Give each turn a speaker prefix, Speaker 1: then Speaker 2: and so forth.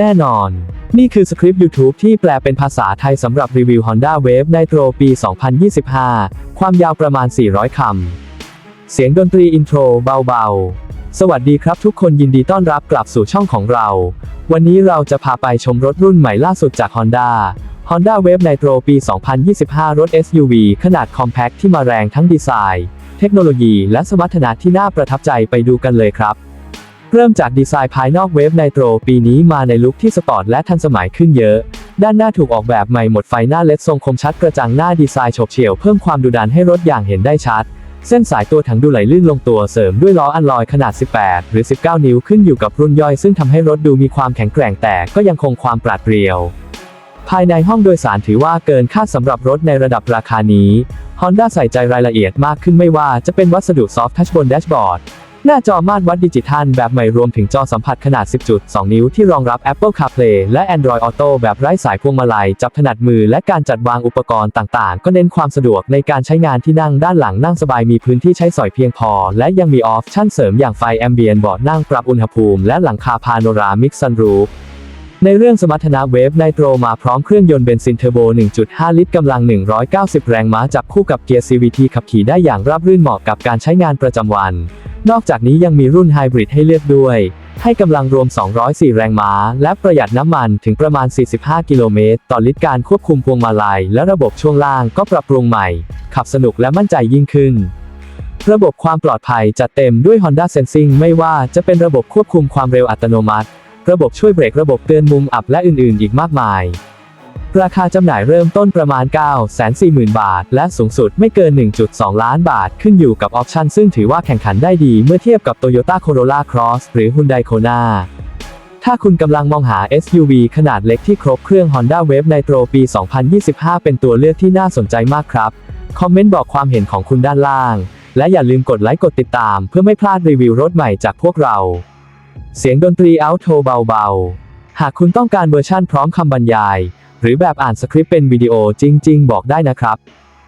Speaker 1: แน่นอน นี่คือสคริปต์ YouTube ที่แปลเป็นภาษาไทยสำหรับรีวิว Honda Wave Nitro ปี 2025 ความยาวประมาณ 400 คำ เสียงดนตรีอินโทรเบาๆ สวัสดีครับทุกคนยินดีต้อนรับกลับสู่ช่องของเรา วันนี้เราจะพาไปชมรถรุ่นใหม่ล่าสุดจาก Honda Honda Wave Nitro ปี 2025 รถ SUV ขนาด Compact ที่มาแรงทั้งดีไซน์ เทคโนโลยีและสมรรถนะที่น่าประทับใจไปดูกันเลยครับ เริ่มจากดีไซน์ภายนอกเวฟไนโตรปีนี้มาในลุคที่สปอร์ตและทันสมัยขึ้นเยอะ ด้านหน้าถูกออกแบบใหม่หมดไฟหน้าเลดทรงคมชัดกระจังหน้าดีไซน์ฉบเฉี่ยวเพิ่มความดุดันให้รถอย่างเห็นได้ชัด เส้นสายตัวถังดูไหลลื่นลงตัวเสริมด้วยล้ออัลลอยขนาด 18 หรือ 19 นิ้วขึ้นอยู่กับรุ่นย่อยซึ่งทำให้รถดูมีความแข็งแกร่งแต่ก็ยังคงความปราดเปรียว ภายในห้องโดยสารถือว่าเกินคาดสำหรับรถในระดับราคานี้ Honda ใส่ใจรายละเอียดมากขึ้นไม่ว่าจะเป็นวัสดุซอฟท์ทัชบนแดชบอร์ด หน้าจอมาตรวัดดิจิทัลแบบใหม่รวมถึงจอสัมผัสขนาด 10.2 นิ้วที่รองรับ Apple CarPlay และ Android Auto แบบไร้สายพวงมาลัย จับถนัดมือและการจัดวางอุปกรณ์ต่างๆ ก็เน้นความสะดวกในการใช้งานที่นั่งด้านหลังนั่งสบายมีพื้นที่ใช้สอยเพียงพอ และยังมีออปชั่นเสริมอย่างไฟแอมเบียนบอร์ดนั่งปรับอุณหภูมิ และหลังคาพาโนรามิกซันรูฟในเรื่องสมรรถนะเวฟไนโตรมาพร้อมเครื่องยนต์เบนซินเทอร์โบ 1.5 ลิตรกำลัง 190 แรงม้าจับคู่กับเกียร์ CVT ขับขี่ได้อย่างราบรื่นเหมาะกับการใช้งานประจำวัน นอกจากนี้ยังมีรุ่นไฮบริดให้เลือกด้วย ให้กำลังรวม 204 แรงม้า และประหยัดน้ำมันถึงประมาณ 45 กิโลเมตร ต่อลิตรการควบคุมพวงมาลัย และระบบช่วงล่างก็ปรับปรุงใหม่ ขับสนุกและมั่นใจยิ่งขึ้นระบบความปลอดภัยจัดเต็มด้วย Honda Sensing ไม่ว่าจะเป็นระบบควบคุมความเร็วอัตโนมัติ ระบบช่วยเบรก ระบบเตือนมุมอับและอื่น ๆ อีกมากมาย ราคาจำหน่ายเริ่มต้นประมาณ 940,000 บาท และสูงสุดไม่เกิน 1.2 ล้านบาท ขึ้นอยู่กับออปชันซึ่งถือว่าแข่งขันได้ดีเมื่อเทียบกับ Toyota Corolla Cross หรือ Hyundai Kona ถ้าคุณกำลังมองหา SUV ขนาดเล็กที่ครบเครื่อง Honda Wave Nitro ปี 2025 เป็นตัวเลือกที่น่าสนใจมากครับ คอมเมนต์บอกความเห็นของคุณด้านล่าง และอย่าลืมกดไลค์กดติดตาม เพื่อไม่พลาดรีวิวรถใหม่จากพวกเรา เสียงดนตรีเอาโทเบาๆ หากคุณต้องการเวอร์ชั่นพร้อมคำบรรยาย หรือแบบอ่านสคริปต์เป็นวิดีโอจริง ๆ บอกได้นะครับ